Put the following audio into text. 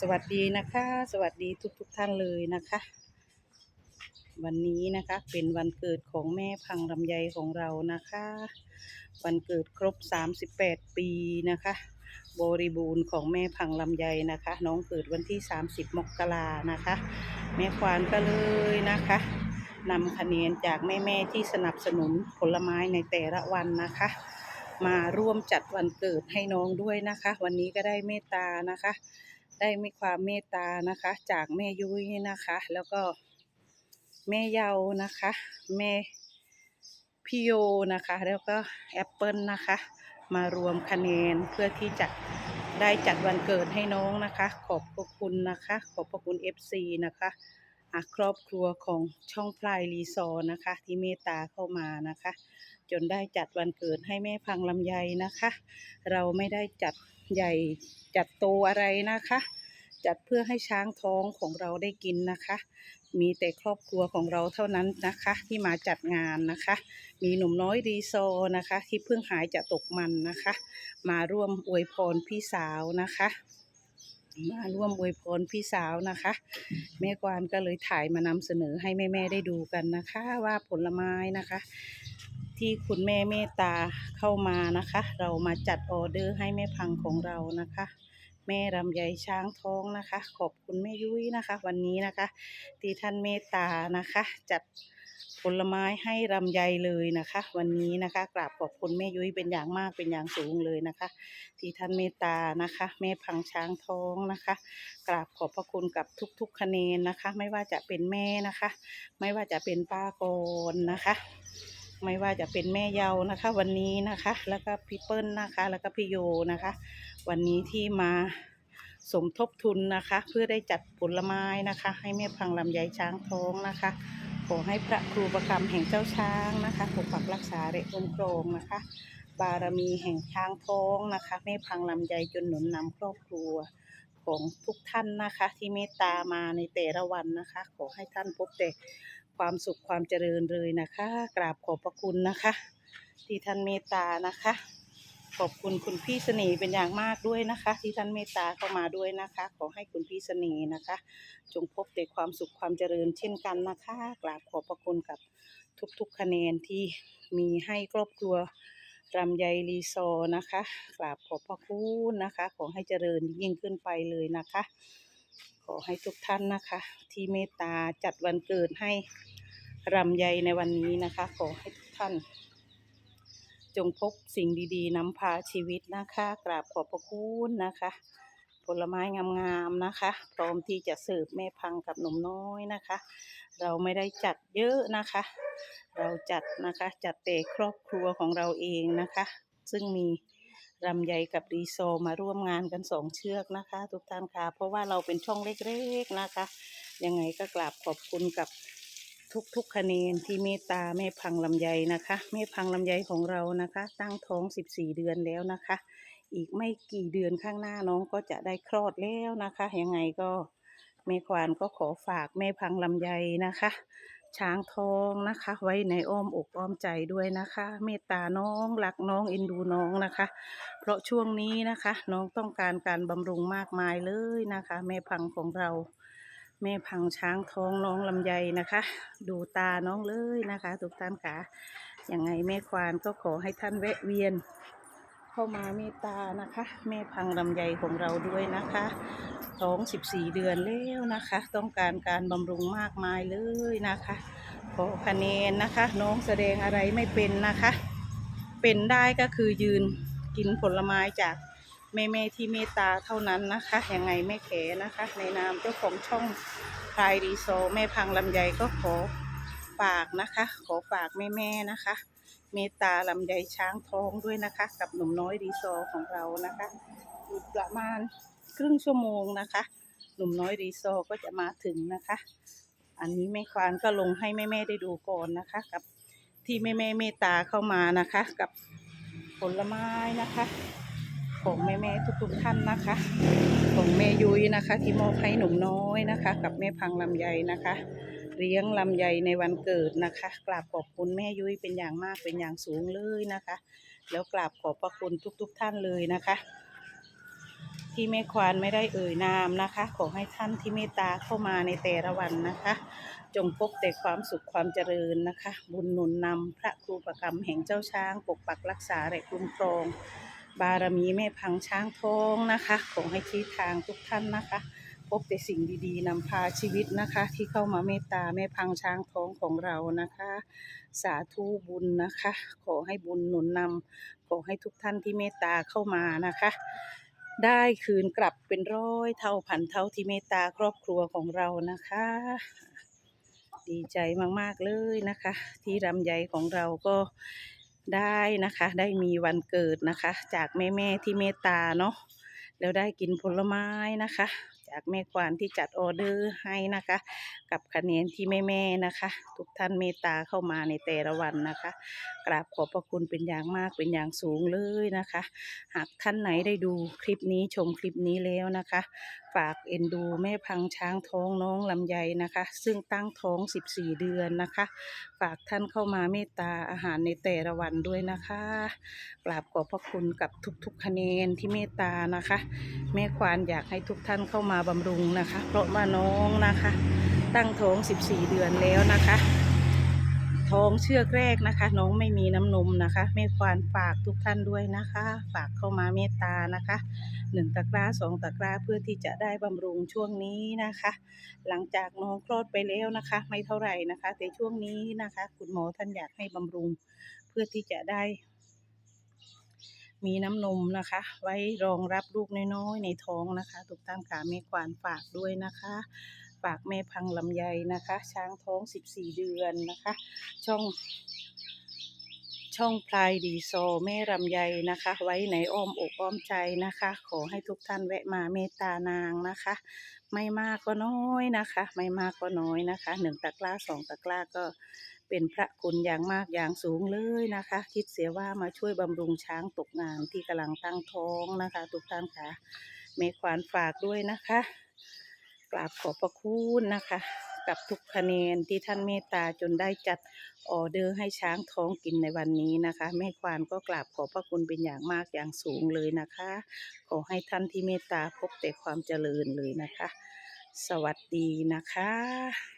สวัสดีนะคะ สวัสดีทุกทุกท่านเลยนะคะ วันนี้นะคะเป็นวันเกิดของแม่พังลำไยของเรานะคะ วันเกิดครบ 38 ปีนะคะ บริบูรณ์ของแม่พังลำไยนะคะ น้องเกิดวันที่ 30 มกรานะคะ แม่ควานก็เลยนะคะนำคะแนนจากแม่ๆที่สนับสนุนผลไม้ในแต่ละวันนะคะ มาร่วมจัดวันเกิดให้น้องด้วยนะคะ วันนี้ก็ได้เมตตานะคะ ได้มีความเมตตานะคะ จากแม่ยุ้ยนะคะ แล้วก็แม่เยานะคะ แม่พี่โยนะคะ แล้วก็แอปเปิลนะคะ มารวมคะแนนเพื่อที่จะได้จัดวันเกิดให้น้องนะคะ ขอบพระคุณนะคะ ขอบพระคุณ FC นะคะครอบครัวของช่องพลายรีซอร์นะคะ ที่เมตตาเข้ามานะคะ จนได้จัดวันเกิดให้แม่พังลำไยนะคะ เราไม่ได้จัดใหญ่จัดโตอะไรนะคะ จัดเพื่อให้ช้างท้องของเราได้กินนะคะ มีแต่ครอบครัวของเราเท่านั้นนะคะ ที่มาจัดงานนะคะ มีหนุ่มน้อยรีโซนะคะ ที่เพิ่งหายจากตกมันนะคะ มาร่วมอวยพรพี่สาวนะคะมาร่วมอวยพรพี่สาวนะคะ แม่กวานก็เลยถ่ายมานำเสนอให้แม่ ๆ ได้ดูกันนะคะ ว่าผลไม้นะคะ ที่คุณแม่เมตตาเข้ามานะคะ เรามาจัดออเดอร์ให้แม่พังของเรานะคะ แม่รำไยช้างท้องนะคะ ขอบคุณแม่ยุ้ยนะคะ วันนี้นะคะ ที่ท่านเมตตานะคะ จัดผลไม้ให้รำไยเลยนะคะ วันนี้นะคะกราบขอบคุณแม่ยุ้ยเป็นอย่างมากเป็นอย่างสูงเลยนะคะ ที่ท่านเมตตานะคะ แม่พังช้างท้องนะคะ กราบขอบพระคุณกับทุกๆคะแนนนะคะ ไม่ว่าจะเป็นแม่นะคะ ไม่ว่าจะเป็นป้ากรนะคะ ไม่ว่าจะเป็นแม่เยานะคะ วันนี้นะคะ แล้วก็พี่เปิ้ลนะคะ แล้วก็พี่โยนะคะ วันนี้ที่มาสมทบทุนนะคะ เพื่อได้จัดผลไม้นะคะ ให้แม่พังลำไยช้างท้องนะคะขอให้พระครูประคำแห่งเจ้าช้างนะคะปกปักรักษาและคุ้มครองนะคะ บารมีแห่งช้างท้องนะคะแม่พังลำไยจนหนุนนำครอบครัวของทุกท่านนะคะ ที่เมตตามาในแต่ละวันนะคะ ขอให้ท่านพบแต่ ความสุขความเจริญเลยนะคะ กราบขอบพระคุณนะคะ ที่ท่านเมตตานะคะ ขอบคุณคุณพี่เสน่ห์เป็นอย่างมากด้วยนะคะ ที่ท่านเมตตาเข้ามาด้วยนะคะ ขอให้คุณพี่เสน่ห์นะคะ จงพบแต่ความสุขความเจริญเช่นกันนะคะ กราบขอบพระคุณกับทุกๆคะแนนที่มีให้ครอบครัวรำไยรีซอร์นะคะ กราบขอบพระคุณนะคะ ขอให้เจริญยิ่งขึ้นไปเลยนะคะ ขอให้ทุกท่านนะคะ ที่เมตตาจัดวันเกิดให้รำไยในวันนี้นะคะ ขอให้ทุกท่าน จงพบสิ่งดีๆนำพาชีวิตนะคะ กราบขอบพระคุณนะคะ ผลไม้งามๆนะคะ พร้อมที่จะเสิร์ฟแม่พังกับหนุ่มน้อยนะคะ เราไม่ได้จัดเยอะนะคะ เราจัดนะคะจัดแต่ครอบครัวของเราเองนะคะ ซึ่งมี รำไยกับรีโซมาร่วมงานกันสองเชือกนะคะ ทุกท่านค่ะเพราะว่าเราเป็นช่องเล็กๆนะคะ ยังไงก็กราบขอบคุณกับทุกๆคะแนนที่เมตตาแม่พังลำไยนะคะแม่พังลำไยของเรานะคะ ตั้งท้อง 14 เดือนแล้วนะคะ อีกไม่กี่เดือนข้างหน้าน้องก็จะได้คลอดแล้วนะคะ ยังไงก็แม่ควานก็ขอฝากแม่พังลำไยนะคะ ช้างทองนะคะ ไว้ในอ้อมอกอ้อมใจด้วยนะคะ เมตตาน้องรักน้องเอ็นดูน้องนะคะ เพราะช่วงนี้นะคะ น้องต้องการการบำรุงมากมายเลยนะคะ แม่พังของเรา แม่พังช้างท้องน้องลำไยนะคะ ดูตาน้องเลยนะคะ ทุกท่านค่ะยังไงแม่ควานก็ขอให้ท่านแวะเวียน เข้ามาเมตตานะคะ แม่พังลำไยของเราด้วยนะคะท้อง14 เดือนแล้วนะคะ ต้องการการบำรุงมากมายเลยนะคะขอคะแนนนะคะ น้องแสดงอะไรไม่เป็นนะคะ เป็นได้ก็คือยืนกินผลไม้จากแม่ๆที่เมตตาเท่านั้นนะคะยังไงแม่แขนะคะ ในนามเจ้าของช่องพายรีโซแม่พังลำไยก็ขอฝากนะคะ ขอฝากแม่ๆนะคะ เมตตาลำไยช้างท้องด้วยนะคะ กับหนุ่มน้อยรีโซของเรานะคะอีกประมาณครึ่งชั่วโมงนะคะ หนุ่มน้อยรีโซก็จะมาถึงนะคะ อันนี้แม่ควานก็ลงให้แม่ๆได้ดูก่อนนะคะ กับที่แม่ๆเมตตาเข้ามานะคะ กับผลไม้นะคะของแม่ๆทุกๆท่านนะคะ ของแม่ยุ้ยนะคะ ที่มอบให้หนุ่มน้อยนะคะ กับแม่พังลำไยนะคะ เลี้ยงลำไยในวันเกิดนะคะกราบขอบคุณแม่ยุ้ยเป็นอย่างมากเป็นอย่างสูงเลยนะคะ แล้วกราบขอบพระคุณทุกๆทท่านเลยนะคะ ที่แม่ควานไม่ได้เอ่ยนามนะคะ ขอให้ท่านที่เมตตาเข้ามาในแต่ละวันนะคะ จงพบแต่ความสุขความเจริญนะคะ บุญหนุนนำพระครูประกรรมแห่งเจ้าช้าง ปกปักรักษาและคุ้มครอง บารมีแม่พังช้างทองนะคะ ขอให้ชี้ทางทุกท่านนะคะ บแต่สิ่งดีๆนำพาชีวิตนะคะ ที่เข้ามาเมตตาแม่พังช้างท้องของเรานะคะ สาธุบุญนะคะ ขอให้บุญหนุนนำขอให้ทุกท่านที่เมตตาเข้ามานะคะ ได้คืนกลับเป็นร้อยเท่าพันเท่าที่เมตตาครอบครัวของเรานะคะ ดีใจมากๆเลยนะคะ ที่รำไยของเราก็ได้นะคะ ได้มีวันเกิดนะคะ จากแม่ๆที่เมตตาเนาะแล้วได้กินผลไม้นะคะ จากแม่ควานที่จัดออเดอร์ให้นะคะ กับคะแนนที่แม่ๆนะคะ ทุกท่านเมตตาเข้ามาในแต่ละวันนะคะ กราบขอบพระคุณเป็นอย่างมากเป็นอย่างสูงเลยนะคะ หากท่านไหนได้ดูคลิปนี้ชมคลิปนี้แล้วนะคะ ฝากเอ็นดูแม่พังช้างท้องน้องลำไยนะคะ ซึ่งตั้งท้อง 14 เดือนนะคะ ฝากท่านเข้ามาเมตตาอาหารในแต่ละวันด้วยนะคะ กราบขอบพระคุณกับทุกๆคะแนนที่เมตตานะคะ แม่ควานอยากให้ทุกท่านเข้ามาบำรุงนะคะ เพราะว่าน้องนะคะ ตั้งท้อง 14 เดือนแล้วนะคะ ท้องเชือกแรกนะคะ น้องไม่มีน้ำนมนะคะแม่ควานฝากทุกท่านด้วยนะคะ ฝากเข้ามาเมตตานะคะหนึ่งตะกร้าสองตะกร้าเพื่อที่จะได้บำรุงช่วงนี้นะคะ หลังจากน้องคลอดไปแล้วนะคะ ไม่เท่าไหร่นะคะ แต่ช่วงนี้นะคะ คุณหมอท่านอยากให้บำรุงเพื่อที่จะได้ มีน้ำนมนะคะ ไว้รองรับลูกน้อยๆในท้องนะคะทุกท่านค่ะแม่ควานฝากด้วยนะคะฝากแม่พังลำไยนะคะ ช้างท้อง 14 เดือนนะคะ ช่อง ช่องพลายดีโซแม่รำไยนะคะ ไว้ในอ้อมอกอ้อมใจนะคะ ขอให้ทุกท่านแวะมาเมตตานางนะคะ ไม่มากก็น้อยนะคะ ไม่มากก็น้อยนะคะหนึ่งตะกร้าสองตะกร้าก็ เป็นพระคุณอย่างมากอย่างสูงเลยนะคะ คิดเสียว่ามาช่วยบำรุงช้างตกงานที่กำลังตั้งท้องนะคะ ทุกท่านค่ะเมควานฝากด้วยนะคะ กราบขอบพระคุณนะคะ กับทุกคะแนนที่ท่านเมตตาจนได้จัดออเดอร์ให้ช้างท้องกินในวันนี้นะคะแม่ควานก็กราบขอบพระคุณเป็นอย่างมากอย่างสูงเลยนะคะ ขอให้ท่านที่เมตตาพบแต่ความเจริญเลยนะคะ สวัสดีนะคะ